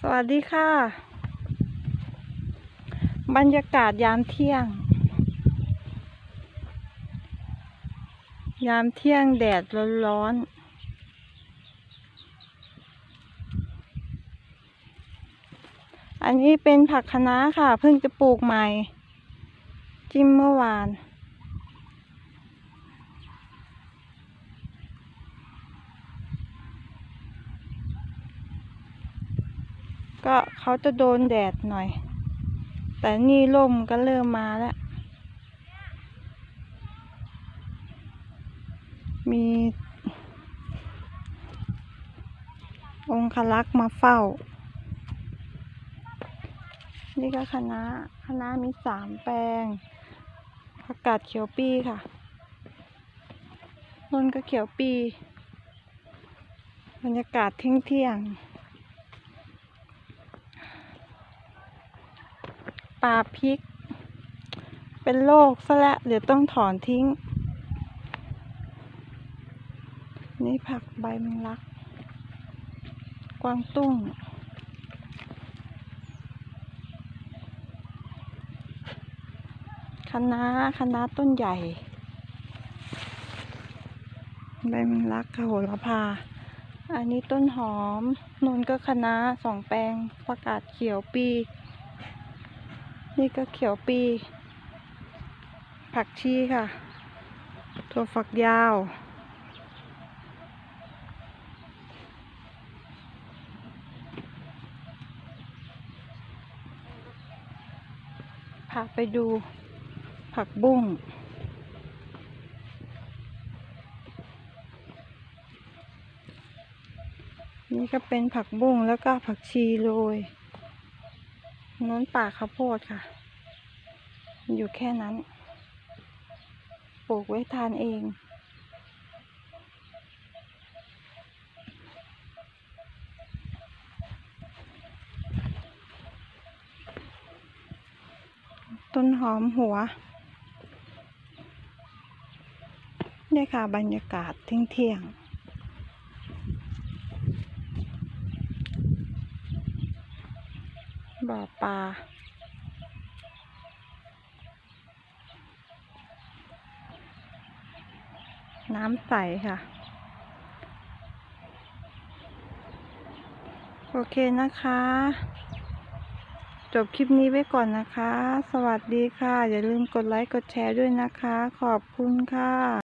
สวัสดีค่ะ บรรยากาศยามเที่ยง ยามเที่ยงแดดร้อนๆอันนี้เป็นผักคะน้าค่ะ เพิ่งจะปลูกใหม่ จิ้มเมื่อวาน ก็เขาจะโดนแดดหน่อย แต่นี่ร่มก็เริ่มมาแล้ว มี องคลักษ์มาเฝ้า นี่ก็คณะคณะมีสามแปลงผักกาดเขียวปีค่ะนนก็เขียวปี บรรยากาศเที่ยงเที่ยงๆ ปลาพริก เป็นโรคซะและเดี๋ยวต้องถอนทิ้ง นี่ผักใบแมงลัก กวางตุ้ง คณะน้าคะต้นใหญ่ ใบแมงลักค่ะโหระพาอันนี้ต้นหอมนนก็คะสองแปลงประกาศเขียวปี นี่ก็เขียวปี ผักชีค่ะ ถั่วฝักยาว พาไปดูผักบุ้งนี่ก็เป็นผักบุ้งแล้วก็ผักชีโรย น้นป่าข้าวโพดค่ะ อยู่แค่นั้น ปลูกไว้ทานเอง ต้นหอมหัว เนี่ยค่ะบรรยากาศเที่ยงเที่ยงๆ บ่อปลาน้ำใสค่ะ โอเคนะคะ จบคลิปนี้ไว้ก่อนนะคะ สวัสดีค่ะ อย่าลืมกดไลค์ กดแชร์ด้วยนะคะ ขอบคุณค่ะ